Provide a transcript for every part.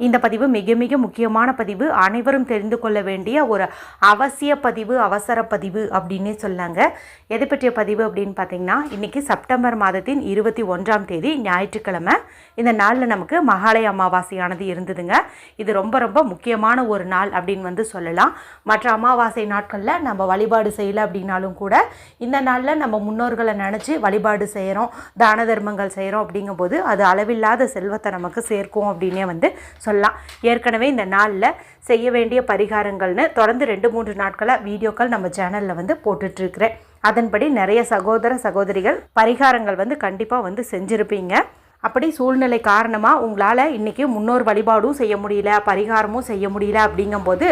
இந்த பதிவு மிக மிக முக்கியமான பதிவு. அனைவரும் தெரிந்து கொள்ள வேண்டிய ஒரு அவசிய பதிவு அவசர பதிவு அப்படின்னே சொல்லாங்க எது பற்றிய பதிவு அப்படின்னு பார்த்தீங்கன்னா இன்றைக்கி செப்டம்பர் மாதத்தின் இருபத்தி ஒன்றாம் தேதி ஞாயிற்றுக்கிழமை. இந்த நாளில் நமக்கு மகாலய அமாவாசையானது இருந்ததுங்க. இது ரொம்ப ரொம்ப முக்கியமான ஒரு நாள் அப்படின்னு வந்து சொல்லலாம். மற்ற அமாவாசை நாட்களில் நம்ம வழிபாடு செய்யலை அப்படின்னாலும் கூட இந்த நாளில் நம்ம முன்னோர்களை நினச்சி வழிபாடு செய்கிறோம் தான தர்மங்கள் செய்கிறோம் அப்படிங்கும்போது அது அளவில்லாத செல்வத்தை நமக்கு சேர்க்கும் அப்படின்னே வந்து சொல்லலாம். ஏற்கனவே இந்த நாளில் செய்ய வேண்டிய பரிகாரங்கள்னு தொடர்ந்து ரெண்டு மூன்று நாட்களாக வீடியோக்கள் நம்ம சேனலில் வந்து போட்டுட்ருக்கிறேன். அதன்படி நிறைய சகோதர சகோதரிகள் பரிகாரங்கள் வந்து கண்டிப்பாக வந்து செஞ்சுருப்பீங்க. அப்படி சூழ்நிலை காரணமாக உங்களால் இன்றைக்கி முன்னோர் வழிபாடும் செய்ய முடியல பரிகாரமும் செய்ய முடியல அப்படிங்கும்போது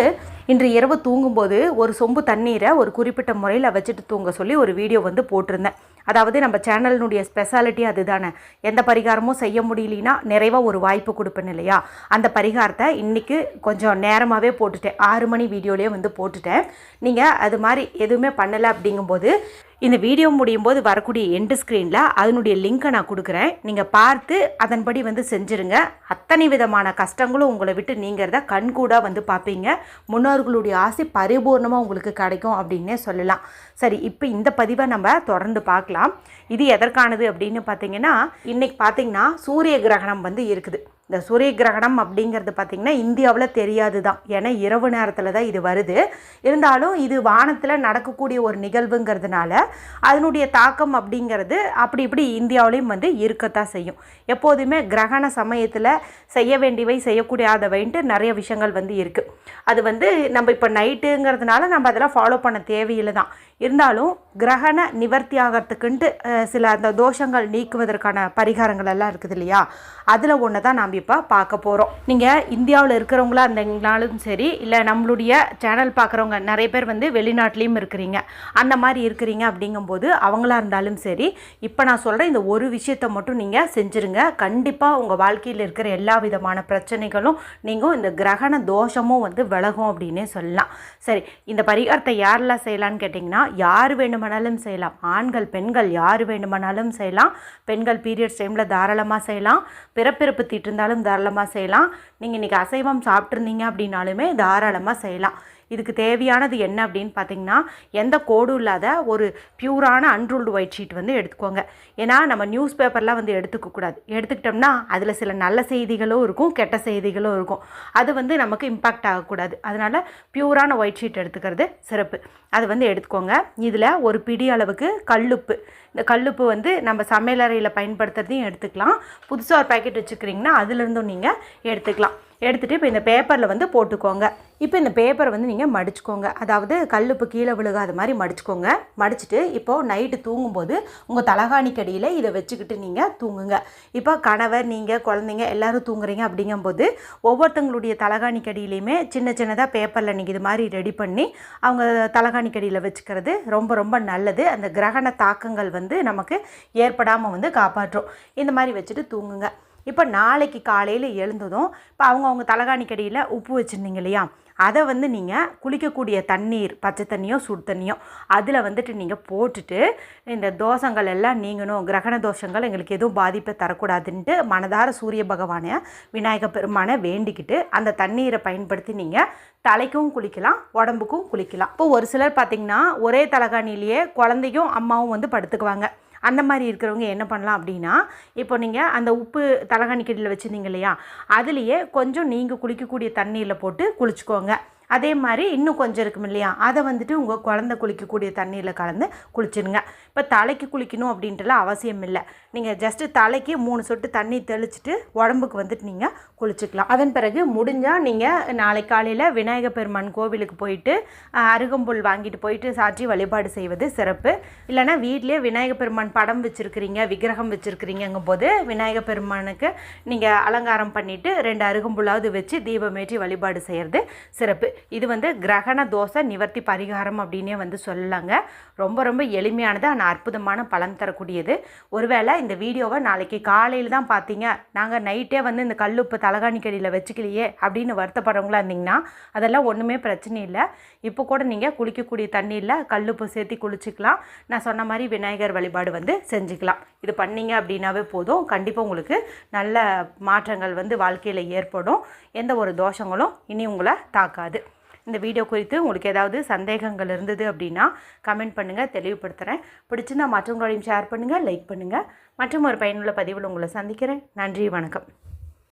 இன்று இரவு தூங்கும்போது ஒரு சொம்பு தண்ணீரை ஒரு குறிப்பிட்ட முறையில் வச்சுட்டு தூங்க சொல்லி ஒரு வீடியோ வந்து போட்டிருந்தேன். அதாவது நம்ம சேனலினுடைய ஸ்பெஷாலிட்டி அதுதானே. எந்த பரிகாரமும் செய்ய முடியலனா நிறைவாக ஒரு வாய்ப்பு கொடுப்பேன் இல்லையா? அந்த பரிகாரத்தை இன்றைக்கி கொஞ்சம் நேரமாகவே போட்டுட்டேன். ஆறு மணி வீடியோலேயே வந்து போட்டுட்டேன். நீங்கள் அது மாதிரி எதுவுமே பண்ணலை அப்படிங்கும்போது இந்த வீடியோ முடியும் போது வரக்கூடிய எண்டு ஸ்க்ரீனில் அதனுடைய லிங்க்கை நான் கொடுக்குறேன். நீங்கள் பார்த்து அதன்படி வந்து செஞ்சுருங்க. அத்தனை விதமான கஷ்டங்களும் உங்களை விட்டு நீங்கிறத கண்கூடாக வந்து பார்ப்பீங்க. முன்னோர்களுடைய ஆசை பரிபூர்ணமாக உங்களுக்கு கிடைக்கும் அப்படின்னே சொல்லலாம். சரி இப்போ இந்த பதிவை நம்ம தொடர்ந்து பார்க்கலாம். இது எதற்கானது அப்படின்னு பார்த்தீங்கன்னா இன்றைக்கி பார்த்தீங்கன்னா சூரிய கிரகணம் வந்து இருக்குது. இந்த சூரிய கிரகணம் அப்படிங்கிறது பார்த்திங்கன்னா இந்தியாவில் தெரியாது தான் ஏன்னா இரவு நேரத்தில் தான் இது வருது. இருந்தாலும் இது வானத்தில் நடக்கக்கூடிய ஒரு நிகழ்வுங்கிறதுனால அதனுடைய தாக்கம் அப்படிங்கிறது அப்படி இப்படி இந்தியாவிலையும் வந்து இருக்கத்தான் செய்யும். எப்போதுமே கிரகண சமயத்தில் செய்ய வேண்டியவை செய்யக்கூடாதவைன்ட்டு நிறைய விஷயங்கள் வந்து இருக்குது அது வந்து நம்ம இப்போ நைட்டுங்கிறதுனால நம்ம அதெல்லாம் ஃபாலோ பண்ண தேவையில்லை தான் இருந்தாலும் கிரகண நிவர்த்தி ஆகிறதுக்குன்ட்டு சில அந்த தோஷங்கள் நீக்குவதற்கான பரிகாரங்கள் எல்லாம் இருக்குது இல்லையா? அதில் ஒன்று தான் நாம் இப்போ பார்க்க போகிறோம் நீங்கள் இந்தியாவில் இருக்கிறவங்களா இருந்தீங்கனாலும் சரி இல்லை நம்மளுடைய சேனல் பார்க்குறவங்க நிறைய பேர் வந்து வெளிநாட்டிலையும் இருக்கிறீங்க. அந்த மாதிரி இருக்கிறீங்க அப்படிங்கும்போது அவங்களா இருந்தாலும் சரி இப்போ நான் சொல்கிற இந்த ஒரு விஷயத்தை மட்டும் நீங்கள் செஞ்சுருங்க. கண்டிப்பாக உங்கள் வாழ்க்கையில் இருக்கிற எல்லா விதமான பிரச்சனைகளும் நீங்கள் இந்த கிரகண தோஷமும் வந்து விலகும் அப்படின்னே சொல்லலாம். சரி இந்த பரிகாரத்தை யாரெல்லாம் செய்யலான்னு கேட்டிங்கன்னா யார் வேண்டுமானாலும் செய்யலாம். ஆண்கள் பெண்கள் யார் வேண்டுமானாலும் செய்யலாம். பெண்கள் பீரியட்ஸ் டைமில் தாராளமாக செய்யலாம். பிறப்பிறப்பு தீட்டு இருந்தாலும் தாராளமாக செய்யலாம். நீங்கள் இன்றைக்கி அசைவம் சாப்பிட்ருந்தீங்க அப்படின்னாலுமே தாராளமாக செய்யலாம். இதுக்கு தேவையானது என்ன அப்படின்னு பார்த்தீங்கன்னா எந்த கோடும் இல்லாத ஒரு பியூரான அன்ரூல்டு ஒயிட் ஷீட் வந்து எடுத்துக்கோங்க. ஏன்னா நம்ம நியூஸ் பேப்பர்லாம் வந்து எடுத்துக்கக்கூடாது எடுத்துக்கிட்டோம்னா அதில் சில நல்ல செய்திகளும் இருக்கும் கெட்ட செய்திகளும் இருக்கும். அது வந்து நமக்கு இம்பாக்ட் ஆகக்கூடாது. அதனால் பியூரான ஒயிட் ஷீட் எடுத்துக்கிறது சிறப்பு. அது வந்து எடுத்துக்கோங்க. இதில் ஒரு பிடி அளவுக்கு கல்லுப்பு. இந்த கல்லுப்பு வந்து நம்ம சமையலறையில் பயன்படுத்துறதையும் எடுத்துக்கலாம். புதுசாக ஒரு பாக்கெட் வச்சுக்கிறீங்கன்னா அதுலேருந்தும் நீங்கள் எடுத்துக்கலாம். எடுத்துகிட்டு இப்போ இந்த பேப்பரில் வந்து போட்டுக்கோங்க. இப்போ இந்த பேப்பரை வந்து நீங்கள் மடிச்சுக்கோங்க. அதாவது கல்லுப்பு கீழே விழுகாத மாதிரி மடிச்சுக்கோங்க. மடிச்சுட்டு இப்போது நைட்டு தூங்கும்போது உங்கள் தலகாணிக்கடியில் இதை வச்சுக்கிட்டு நீங்கள் தூங்குங்க. இப்போ கணவர் நீங்கள் குழந்தைங்க எல்லாரும் தூங்குறீங்க அப்படிங்கும்போது ஒவ்வொருத்தங்களுடைய தலகாணிக்கடியிலையுமே சின்ன சின்னதாக பேப்பரில் நீங்கள் இது மாதிரி ரெடி பண்ணி அவங்க தலகாணிக்கடியில் வச்சுக்கிறது ரொம்ப ரொம்ப நல்லது. அந்த கிரகண தாக்கங்கள் வந்து நமக்கு ஏற்படாமல் வந்து காப்பாற்றும். இந்த மாதிரி வச்சுட்டு தூங்குங்க. இப்போ நாளைக்கு காலையில் எழுந்ததும் இப்போ அவங்கவுங்க தலகாணிக்கடியில் உப்பு வச்சுருந்தீங்க இல்லையா? அதை வந்து நீங்கள் குளிக்கக்கூடிய தண்ணீர் பச்சை தண்ணியோ சுடு தண்ணியோ அதில் வந்துட்டு நீங்கள் போட்டுட்டு இந்த தோஷங்கள் எல்லாம் நீங்கணும் கிரகண தோஷங்கள் எங்களுக்கு எதுவும் பாதிப்பை தரக்கூடாதுன்ட்டு மனதார சூரிய பகவானை விநாயக பெருமானை வேண்டிக்கிட்டு அந்த தண்ணீரை பயன்படுத்தி நீங்கள் தலைக்கும் குளிக்கலாம் உடம்புக்கும் குளிக்கலாம். இப்போ ஒரு சிலர் பார்த்திங்கன்னா ஒரே தலகாணிலேயே குழந்தையும் அம்மாவும் வந்து படுத்துக்குவாங்க. அந்த மாதிரி இருக்கிறவங்க என்ன பண்ணலாம் அப்படின்னா இப்போ நீங்கள் அந்த உப்பு தலகாணிக்கடியில் வச்சுருந்தீங்க இல்லையா? அதுலேயே கொஞ்சம் நீங்கள் குளிக்கக்கூடிய தண்ணீரில் போட்டு குளிச்சுக்கோங்க. அதே மாதிரி இன்னும் கொஞ்சம் இருக்கும் இல்லையா? அதை வந்துட்டு உங்கள் குழந்தை குளிக்கக்கூடிய தண்ணியில் கலந்து குளிச்சிடுங்க இப்போ தலைக்கு குளிக்கணும் அப்படின்ட்டுலாம் அவசியம் இல்லை. நீங்கள் ஜஸ்ட்டு தலைக்கு மூணு சொட்டு தண்ணி தெளிச்சுட்டு உடம்புக்கு வந்துட்டு நீங்கள் குளிச்சுக்கலாம். அதன் பிறகு முடிஞ்சால் நீங்கள் நாளை காலையில் விநாயக பெருமான் கோவிலுக்கு போயிட்டு அருகம்புல் வாங்கிட்டு போயிட்டு சாற்றி வழிபாடு செய்வது சிறப்பு. இல்லைன்னா வீட்டிலே விநாயக பெருமான் படம் வச்சுருக்கிறீங்க விக்கிரகம் வச்சுருக்கிறீங்கும் போது விநாயக பெருமானுக்கு நீங்கள் அலங்காரம் பண்ணிவிட்டு ரெண்டு அருகம்புல்லாவது வச்சு தீபமேற்றி வழிபாடு செய்கிறது சிறப்பு. இது வந்து கிரகண தோசை நிவர்த்தி பரிகாரம் அப்படின்னே வந்து சொல்லலாங்க. ரொம்ப ரொம்ப எளிமையானது ஆனால் அற்புதமான பலன் தரக்கூடியது. ஒருவேளை இந்த வீடியோவை நாளைக்கு காலையில் தான் பார்த்தீங்க நாங்கள் நைட்டே வந்து இந்த கல்லுப்பு தலகாணிக்கடியில் வச்சுக்கலையே அப்படின்னு வருத்தப்படுறவங்களா இருந்தீங்கன்னா அதெல்லாம் ஒன்றுமே பிரச்சனை இல்லை. இப்போ கூட நீங்கள் குளிக்கக்கூடிய தண்ணியில் கல்லுப்பு சேர்த்து குளிச்சுக்கலாம். நான் சொன்ன மாதிரி விநாயகர் வழிபாடு வந்து செஞ்சுக்கலாம். இது பண்ணீங்க அப்படின்னாவே போதும். கண்டிப்பாக உங்களுக்கு நல்ல மாற்றங்கள் வந்து வாழ்க்கையில் ஏற்படும். எந்த ஒரு தோஷங்களும் இனி உங்களை தாக்காது. இந்த வீடியோ குறித்து உங்களுக்கு ஏதாவது சந்தேகங்கள் இருந்தது அப்படின்னா கமெண்ட் பண்ணுங்கள் தெளிவுபடுத்துகிறேன் பிடிச்சிருந்தால் மற்றவங்களோடையும் ஷேர் பண்ணுங்கள் லைக் பண்ணுங்கள் மற்றும் ஒரு பயனுள்ள பதிவில் உங்களை சந்திக்கிறேன். நன்றி வணக்கம்.